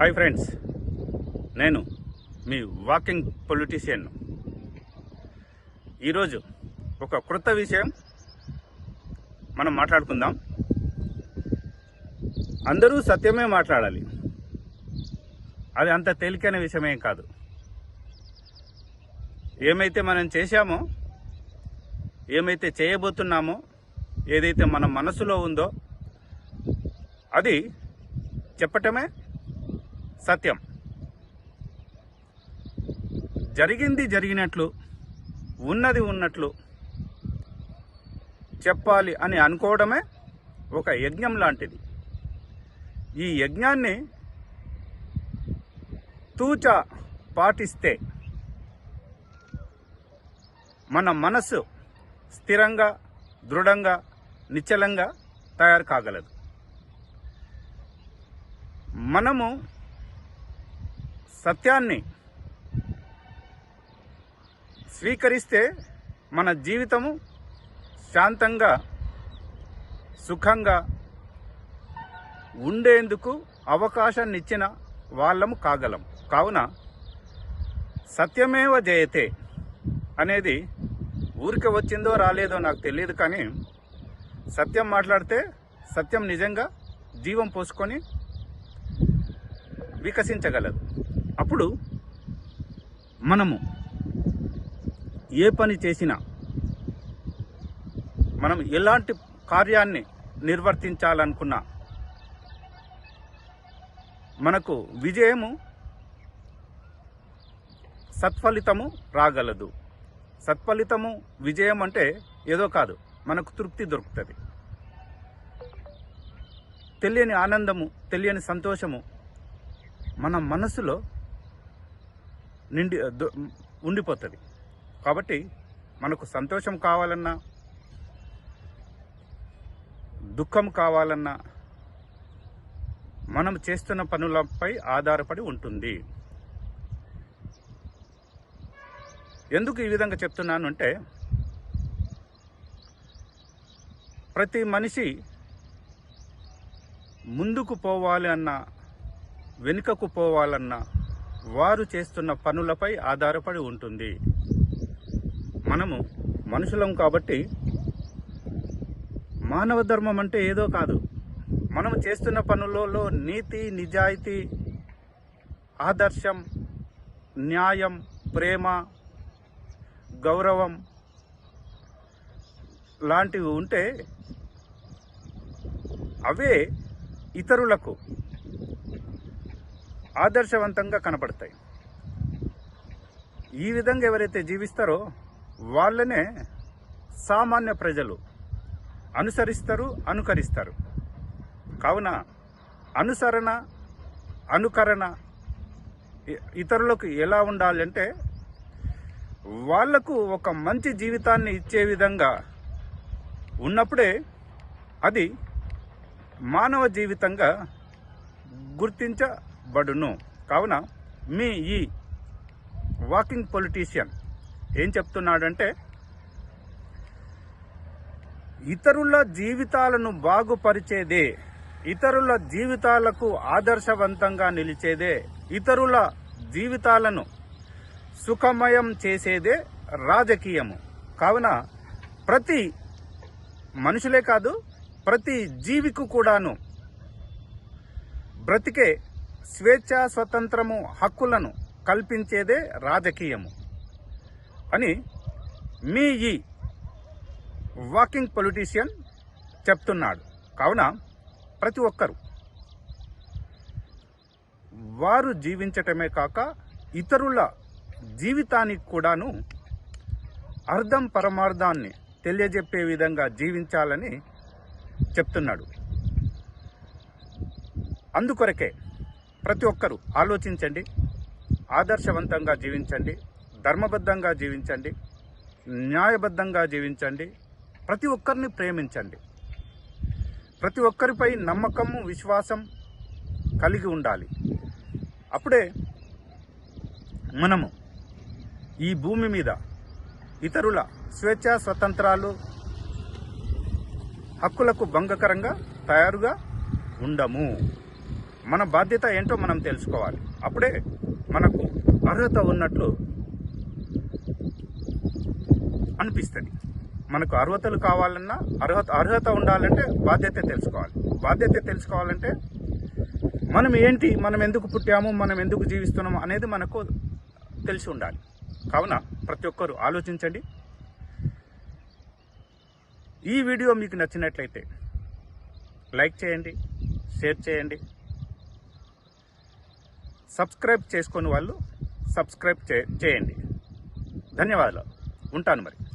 Hi friends నేను మీ walking politician. ఈరోజు ఒక క్రొత్త విషయం మనం మాట్లాడుకుందాం. అందరూ సత్యమే మాట్లాడాలి. అది అంత తేలికైన విషయమేం కాదు. ఏమైతే మనం చేశామో ఏమైతే చేయబోతున్నామో ఏదైతే మన మనసులో ఉందో అది చెప్పటమే సత్యం. జరిగింది జరిగినట్లు ఉన్నది ఉన్నట్లు చెప్పాలి అని అనుకోవడమే ఒక యజ్ఞం లాంటిది. ఈ యజ్ఞాన్ని తూచ పాటిస్తే మన మనసు స్థిరంగా దృఢంగా నిశ్చలంగా తయారు కాగలదు. మనము సత్యాన్ని స్వీకరిస్తే మన జీవితము శాంతంగా సుఖంగా ఉండేందుకు అవకాశాన్ని ఇచ్చిన వాళ్ళము కాగలం. కావున సత్యమేవ జయతే అనేది ఊరికి వచ్చిందో రాలేదో నాకు తెలియదు కానీ సత్యం మాట్లాడితే సత్యం నిజంగా జీవం పోసుకొని వికసించగలదు. అప్పుడు మనము ఏ పని చేసినా మనం ఎలాంటి కార్యాన్ని నిర్వర్తించాలనుకున్నా మనకు విజయము సత్ఫలితము రాగలదు. సత్ఫలితము విజయం అంటే ఏదో కాదు. మనకు తృప్తి దొరుకుతుంది. తెలియని ఆనందము తెలియని సంతోషము మన మనసులో నిండి దొ- ఉండిపోతుంది. కాబట్టి మనకు సంతోషం కావాలన్నా దుఃఖం కావాలన్నా మనం చేస్తున్న పనులపై ఆధారపడి ఉంటుంది. ఎందుకు ఈ విధంగా చెప్తున్నాను అంటే ప్రతి మనిషి ముందుకు పోవాలి అన్నా వెనుకకు పోవాలన్నా వారు చేస్తున్న పనులపై ఆధారపడి ఉంటుంది. మనము మనుషులం కాబట్టి మానవ ధర్మం అంటే ఏదో కాదు. మనం చేస్తున్న పనులలో నీతి నిజాయితీ ఆదర్శం న్యాయం ప్రేమ గౌరవం లాంటివి ఉంటే అవే ఇతరులకు ఆదర్శవంతంగా కనపడతాయి. ఈ విధంగా ఎవరైతే జీవిస్తారో వాళ్ళనే సామాన్య ప్రజలు అనుసరిస్తారు అనుకరిస్తారు. కావున అనుసరణ అనుకరణ ఇతరులకు ఎలా ఉండాలంటే వాళ్ళకు ఒక మంచి జీవితాన్ని ఇచ్చే విధంగా ఉన్నప్పుడే అది మానవ జీవితంగా గుర్తించ బడును కావున మీ ఈ వాకింగ్ పొలిటీషియన్ ఏం చెప్తున్నాడంటే ఇతరుల జీవితాలను బాగుపరిచేదే ఇతరుల జీవితాలకు ఆదర్శవంతంగా నిలిచేదే ఇతరుల జీవితాలను సుఖమయం చేసేదే రాజకీయము. కావున ప్రతి మనుషులే కాదు ప్రతి జీవికి కూడాను బ్రతికే స్వేచ్ఛ స్వతంత్రము హక్కులను కల్పించేదే రాజకీయము. అని మీ ఈ వాకింగ్ పొలిటీషియన్ చెప్తున్నాడు. కావున ప్రతి ఒక్కరు వారు జీవించటమే కాక ఇతరుల జీవితానికి కూడాను అర్థం పరమార్థాన్ని తెలియజెప్పే విధంగా జీవించాలని చెప్తున్నాడు. అందుకొరకే ప్రతి ఒక్కరూ ఆలోచించండి ఆదర్శవంతంగా జీవించండి ధర్మబద్ధంగా జీవించండి న్యాయబద్ధంగా జీవించండి ప్రతి ఒక్కరిని ప్రేమించండి. ప్రతి ఒక్కరిపై నమ్మకము విశ్వాసం కలిగి ఉండాలి. అప్పుడే మనము ఈ భూమి మీద ఇతరుల స్వేచ్ఛ స్వతంత్రాలు హక్కులకు భంగకరంగా తయారుగా ఉండము. మన బాధ్యత ఏంటో మనం తెలుసుకోవాలి. అప్పుడే మనకు అర్హత ఉన్నట్లు అనిపిస్తుంది. మనకు అర్హతలు కావాలన్నా అర్హత అర్హత ఉండాలంటే బాధ్యత తెలుసుకోవాలి. బాధ్యత తెలుసుకోవాలంటే మనం ఏంటి మనం ఎందుకు పుట్టాము మనం ఎందుకు జీవిస్తున్నాము అనేది మనకు తెలిసి ఉండాలి. కావున ప్రతి ఒక్కరూ ఆలోచించండి. ఈ వీడియో మీకు నచ్చినట్లయితే లైక్ చేయండి షేర్ చేయండి. సబ్స్క్రైబ్ చేసుకుని వాళ్ళు సబ్స్క్రైబ్ చే చేయండి. ధన్యవాదాలు. ఉంటాను మరి.